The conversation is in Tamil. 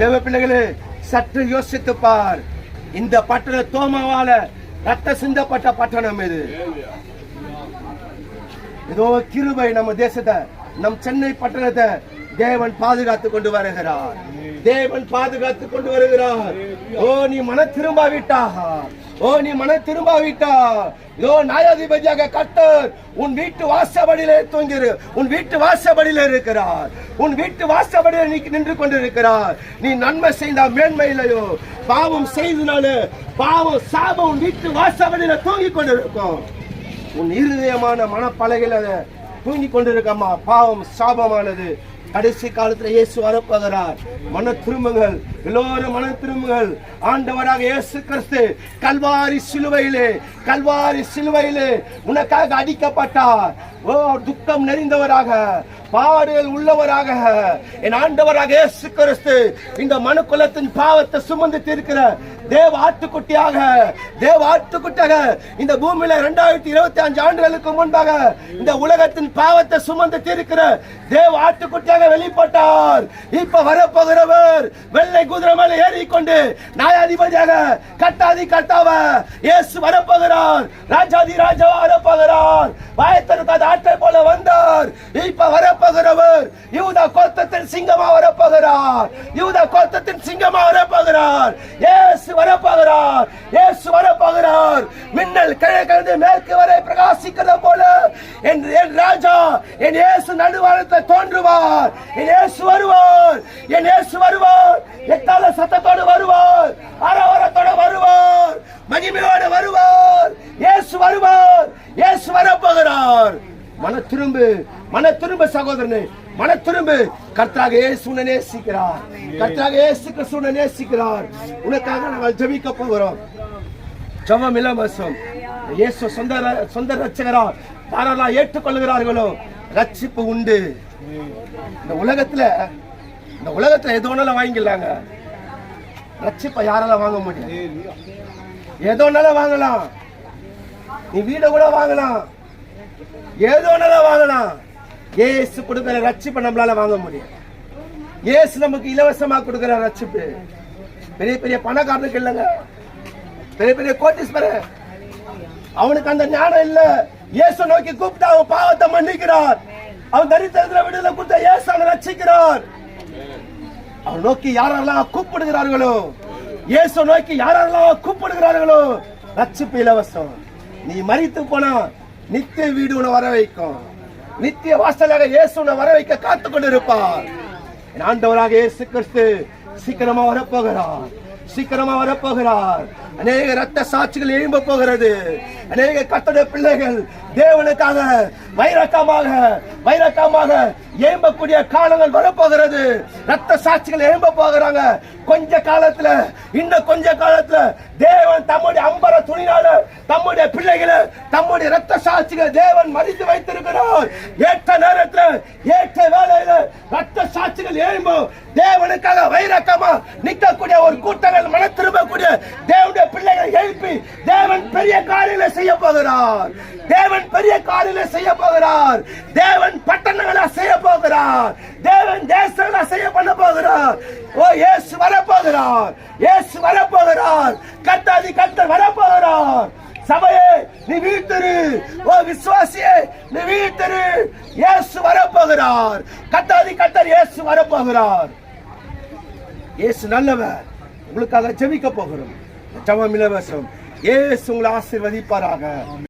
தேவ பிள்ளைகளே சற்று யோசித்து பார். இந்த பட்டண தோமாவால ரத்த சிந்தப்பட்ட பட்டணம் இது. ஏதோ கிருபை நம்ம தேசத்தை நம் சென்னை பட்டணத்தை தேவன் பாதுகாத்து கொண்டு வருகிறார். தேவன் பாதுகாத்து கொண்டு வருகிறார். ஓ நீ மன திரும்பாவிட்டா ஓ நீ மன திரும்பாவிட்டா இதோ நியாயாதிபதியாக கத்தர் உன் வீட்டு வாசபடியிலே தூங்கிரு. உன் வீட்டு வாசபடியில இருக்கிறார். உன் வீட்டு வாசபடியில நீ நின்று கொண்டிருக்கிறார். நீ நன்மை செய்தா மேன்மை இல்லையோ. பாவம் செய்தனால பாவம் சாபம் உன் வீட்டு வாசபடியில தூங்கி கொண்டிருக்கும். உன் இருதயமான மனப்பலகையில தூங்கி கொண்டிருக்கம்மா. பாவம் சாபமானது. கடைசி காலத்துல இயேசு வரப்போகிறார். மன திரும்புங்கள். எல்லோரும் மன திரும்புங்கள். ஆண்டவராக இயேசு கிறிஸ்து கல்வாரி சிலுவையிலே கல்வாரி சிலுவையிலே உனக்காக அடிக்கப்பட்டார். ஓ துக்கம் நிறைந்தவராக பாடுகள் உள்ளவராக. என் ஆண்டவராக இயேசு கிறிஸ்து இந்த மனு குலத்தின் பாவத்தை சுமந்து தீர்க்கிற தேவ ஆட்டுக்குட்டியாக தேவ ஆட்டுக்குட்டியாக இந்த பூமியில இரண்டாயிரத்தி இருபத்தி அஞ்சு ஆண்டுகளுக்கு முன்பாக இந்த உலகத்தின் பாவத்தை சுமந்து தீர்க்கிற தேவ ஆட்டுக்குட்டியாக வெளிப்பட்டார். இப்ப வரப்போகிறவர் வெள்ளை குதிரை மேல ஏறிக்கொண்டு நியாயாதிபதியாக கட்டாதி கட்டாவ இயேசு வரப்போகிறார். ராஜாதி ராஜா வரப்போகிறார். வாயத்தருக்காத ஆற்றை போல வந்தார். இப்ப வரப்போகிறவர். யூதா கோத்தத்தின் சிங்கமா வரப்போகிறார். யூதா கோத்தத்தின் சிங்கமா வரப்போகிறார். இயேசு வரப்போகிறார். இயேசு வரப்போகிறார். மின்னல் கிழக்கிலிருந்து மேற்கு வரை பிரகாசிக்கிறது போல என் என் ராஜா என் இயேசு நடுவாரத்தில் தோன்றுவார். என் இயேசு வருவார். என் இயேசு வருவார். எத்தால சத்தத்தோடு வருவார். அரவரத்தோடு வருவார். மகிமையோடு வருவார். இயேசு வருவார். இயேசு வரப்போகிறார். மன திரும்பு மன திரும்ப சகோதரனே மன திரும்ப கர்த்தாக இயேசு நேசிக்கிறார். கர்த்தாக இயேசு கிறிஸ்து நேசிக்கிறார். உனக்காக நாங்கள் ஜெபிக்க போகிறோம். ஜெபம் இலவசம் இயேசு சொந்த ர- சொந்த ரட்சகரா யாரெல்லாம் ஏற்றுக்கொள்கிறார்களோ ரட்சிப்பு உண்டு. இந்த உலகத்துல இந்த உலகத்துல எது வேணாலும் வாங்கிக்கலாங்க ரட்சிப்பை யாரால வாங்க முடியும்? எது வேணாலும் வாங்கலாம். நீ வீடை கூட வாங்கலாம். ஏதோ வேணாலும் வாங்கலாம். ஏசு கொடுக்கிற ரட்சிப்பை நம்மளால வாங்க முடியும் ஏசு நமக்கு இலவசமா கொடுக்கிற ரட்சிப்பு. பெரிய பெரிய பணக்காரனுக்கு இல்லைங்க. பெரிய பெரிய கோட்டீஸ்வரர். அவனுக்கு அந்த ஞானம் இல்ல. இயேசு நோக்கி கூப்பிட்டு அவன் பாவத்தை மன்னிக்கிறார். அவன் தரித்திரத்துல விடுதலை கொடுத்த இயேசு அவனை ரட்சிக்கிறார். அவன் நோக்கி யாரெல்லாம் கூப்பிடுகிறார்களோ இயேசு நோக்கி யாரெல்லாம் கூப்பிடுகிறார்களோ ரட்சிப்பு இலவசம். நீ மறித்து போனா நித்திய வீடு உன்னை வர வைக்கும் நித்திய வாசலாக இயேசு உன்னை வர வைக்க காத்துக் கொண்டிருப்பார் ஆண்டவராக இயேசு கிறிஸ்து சீக்கிரமா வரப்போகிறார். சீக்கிரமா வரப்போகிறார். அநேக ரத்த சாட்சிகள் எழும்ப போகிறது. அநேக கத்தட பிள்ளைகள் தேவனுக்காக வைரக்கமாக வைரக்கமாக எழும்பக்கூடிய காலங்கள் வரப்போகிறது. ரத்த சாட்சிகள் எழும்ப போகிறாங்க. கொஞ்ச காலத்துல இன்னும் கொஞ்ச காலத்துல தேவன் தம்முடைய அம்பர துணினால தம்முடைய பிள்ளைகளை தம்முடைய ரத்த சாட்சிகள் தேவன் மதித்து வைத்திருக்கிறார். ஏற்ற நேரத்தில் ஏற்ற வேலையில ரத்த சாட்சிகள் எழும்பும் தேவனுக்காக வைரக்கமா நிற்கக்கூடிய ஒரு கூட்டங்கள் மன திரும்பக்கூடிய தேவனுடைய பிள்ளைகளை எழுப்பி தேவன் பெரிய காரியங்களை செய்ய போகிறார். தேவன் பெரிய காரியங்களை செய்ய போகிறார். தேவன் பட்டணங்களை செய்ய போகிறார். தேவன் தேசங்களா செய்ய பண்ண போகிறார். ஓ இயேசு வரப்போகிறார் இயேசு வரப்போகிறார் கத்தாதி கத்தர் வரப்போகிறார் சபையே நீ வீழ்த்தரு. ஓ விசுவாசியே நீ வீழ்த்தரு. இயேசு வரப்போகிறார். கத்தாதி கத்தர் இயேசு வரப்போகிறார். இயேசு நல்லவர். உங்களுக்காக ஜெபிக்க போகிறோம். ஜெபம் இலவசம். இயேசு உங்களை ஆசீர்வதிப்பாராக.